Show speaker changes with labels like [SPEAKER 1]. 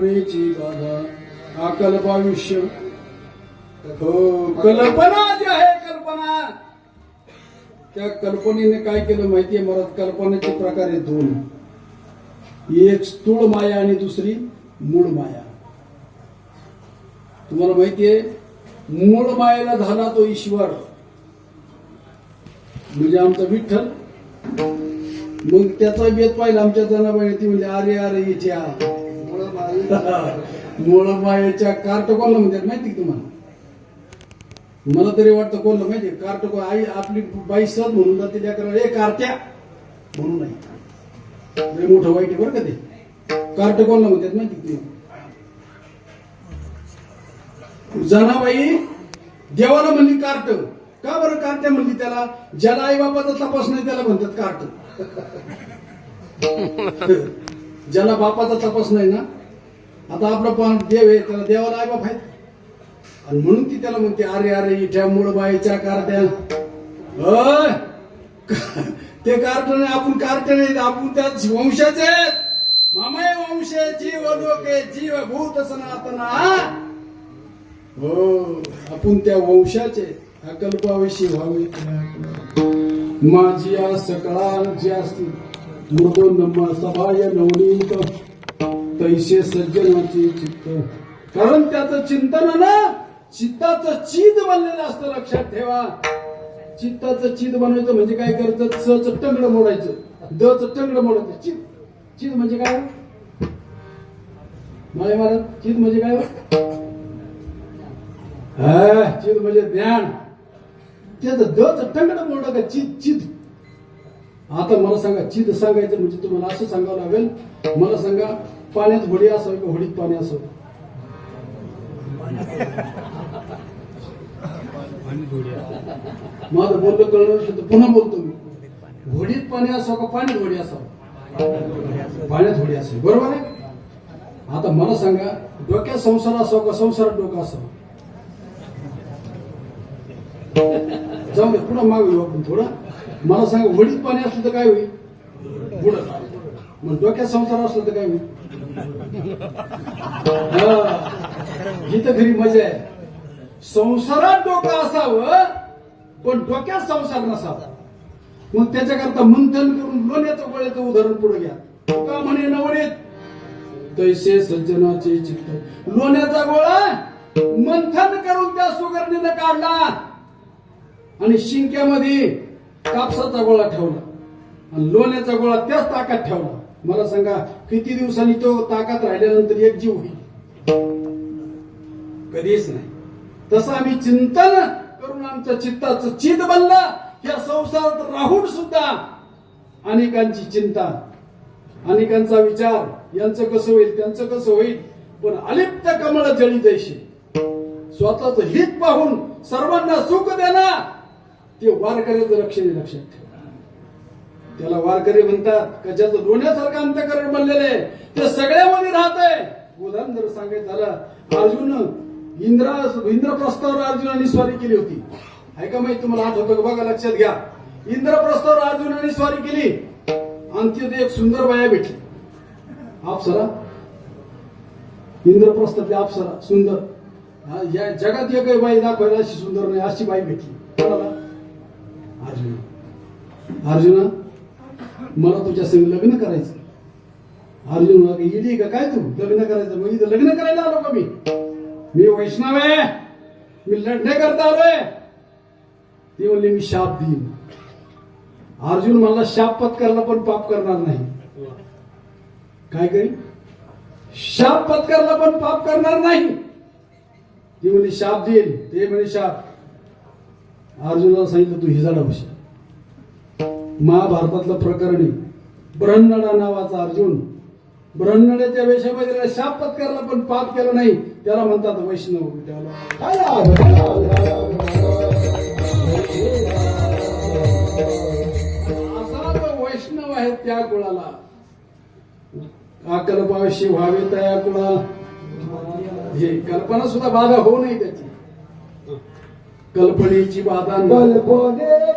[SPEAKER 1] कल्पनेची बाधा अकल्पायुष्य हो कल्पना जी आहे कल्पना. त्या कल्पनेने काय केलं माहितीये मला? कल्पनेचे प्रकार आहे दोन. एक स्थूळ माया आणि दुसरी मूळ माया. तुम्हाला माहितीये मूळ मायेला झाला तो ईश्वर. म्हणजे आमचा विठ्ठल. मग त्याचा बेत पाहिला आमच्या जनाबाई ती म्हणजे अरे अरे इच्छा मुळमायाच्या कार्ट कोणाला म्हणतात माहिती तुम्हाला? मला तरी वाटतं कोणलं माहिती कार्ट को आई आपली बाई सद म्हणून जाते त्या ए कार्ट्या! म्हणून नाही. मोठं वाईट बरं का ते. कार्ट कोणला म्हणतात माहिती तुम्ही? जनाबाई देवाला म्हणली कार्ट. का बरं कार्ट्या म्हणली त्याला? ज्याला आई बापाचा तपास नाही त्याला म्हणतात कार्ट. ज्याला बापाचा तपास नाही ना आता आपला पण देव आहे त्याला देवाला आई बाप आहेत. आणि म्हणून ती त्याला म्हणते अरे अरे इठ्या मूळ बाईच्या कारट्या ते कार्ट आपण कार्ट आपण त्याच वंशाचे आहेत. मामाय वंशे जीव लोके जीव भूत सनातना हो आपण त्या वंशाचे अकल्पाविषयी व्हावे माझी या जी असती. मृदोन्नम सभाय नवनीत. तैसे सज्जनाचे चित्त. कारण त्याचं चिंतन ना चित्ताचं चित बनलेलं असतं लक्षात ठेवा. चित्ताचं चित बनवायचं म्हणजे काय करायचं? च टंगड मोडायचं. द च टंगड मोडायचं. चित चित म्हणजे काय? माळे महाराज चित म्हणजे काय? हा, चित म्हणजे ज्ञान. त्याचं द च टंगड मोडा का चित चित आता मला सांगा चित सांगायचं म्हणजे तुम्हाला असं सांगावं लागेल. मला सांगा पाण्यात होडी असावी का होडीत पाणी असावं? माझं बोललं कळलं नसेल तर पुन्हा बोलतो मी. होडीत पाणी असावं का पाण्यात होडी असावं? पाण्यात होडी असावी. बरोबर आहे? आता मला सांगा डोक्यात संसार असावं का संसारात डोकं असावं? जाऊ दे पुढं माग आपण थोडं. मला सांगा वडीत पाणी असलं तर काय होईल? पुढं. मग डोक्यात संसार असला तर काय होईल? ही. तर घरी मजा आहे. संसारात डोकं असावं पण डोक्यात संसार नसावा. मग त्याच्याकरता मंथन करून लोण्याचं गोळ्याचं उदाहरण पुढे घ्या. का म्हणे नवरीत तैसे सज्जनाचे चित्त. लोण्याचा गोळा मंथन करून त्या सुगरणीनं काढला. आणि शिंक्यामध्ये कापसाचा गोळा ठेवला. आणि लोण्याचा गोळा त्याच ताकात ठेवला. मला सांगा किती दिवसांनी तो ताकात राहिल्यानंतर एक जीव होईल? कधीच नाही. तसं आम्ही चिंतन करून आमच्या चित्ताचं चित बनला या संसारात राहून सुद्धा अनेकांची चिंता अनेकांचा विचार यांचं कसं होईल त्यांचं कसं होईल पण अलिप्त कमळ जळी जैशी स्वतःच हित पाहून सर्वांना सुख देणार ते वारकऱ्याचं लक्षणे लक्षात ठेवा. त्याला वारकरी म्हणतात का ज्याचं लोण्यासारखं अंतकरण बनलेलं आहे. ते सगळ्यामध्ये राहतंय. उदाहरण जर सांगायचं झालं अर्जुन इंद्रा इंद्रप्रस्थावर अर्जुनाने स्वारी केली होती. ऐका माहिती तुम्हाला आठवतो का बघा लक्षात घ्या. इंद्रप्रस्थावर अर्जुनाने स्वारी केली. आणि तिथे एक सुंदर बाया भेटली. आपसरा इंद्रप्रस्थातली अप्सरा सुंदर. या जगात एक बाई दाखवायला अशी सुंदर नाही अशी बाई भेटली. कोणाला? अर्जुना. अर्जुना मला तुझ्या संग लग्न करायचं. अर्जुन म्हणाला, इडी का? काय तू? लग्न करायचं मग इथं लग्न करायला आलो का मी? मी वैष्णव आहे. मी लढणे करता आलोय ती म्हणली मी शाप देईन. अर्जुन मला शाप पत्करला पण पाप करणार नाही. काय करी? शाप पत्करला पण पाप करणार नाही. ती म्हणे शाप देईल ते म्हणे शाप. अर्जुनाला सांगितलं तू हिजाडा होशील. महाभारतातलं प्रकरण आहे ब्रह्मणा नावाचा अर्जुन ब्रह्मण्याच्या वेशामध्ये त्याला शाप पत्करला पण पाप केलं नाही. त्याला म्हणतात वैष्णव असा तो वैष्णव आहे त्या कुळाला. अकल्पाशी व्हावे त्या कुळा? हे कल्पना सुद्धा बाधा होऊ नये त्याची. कल्पनेची बाधा
[SPEAKER 2] कल्पने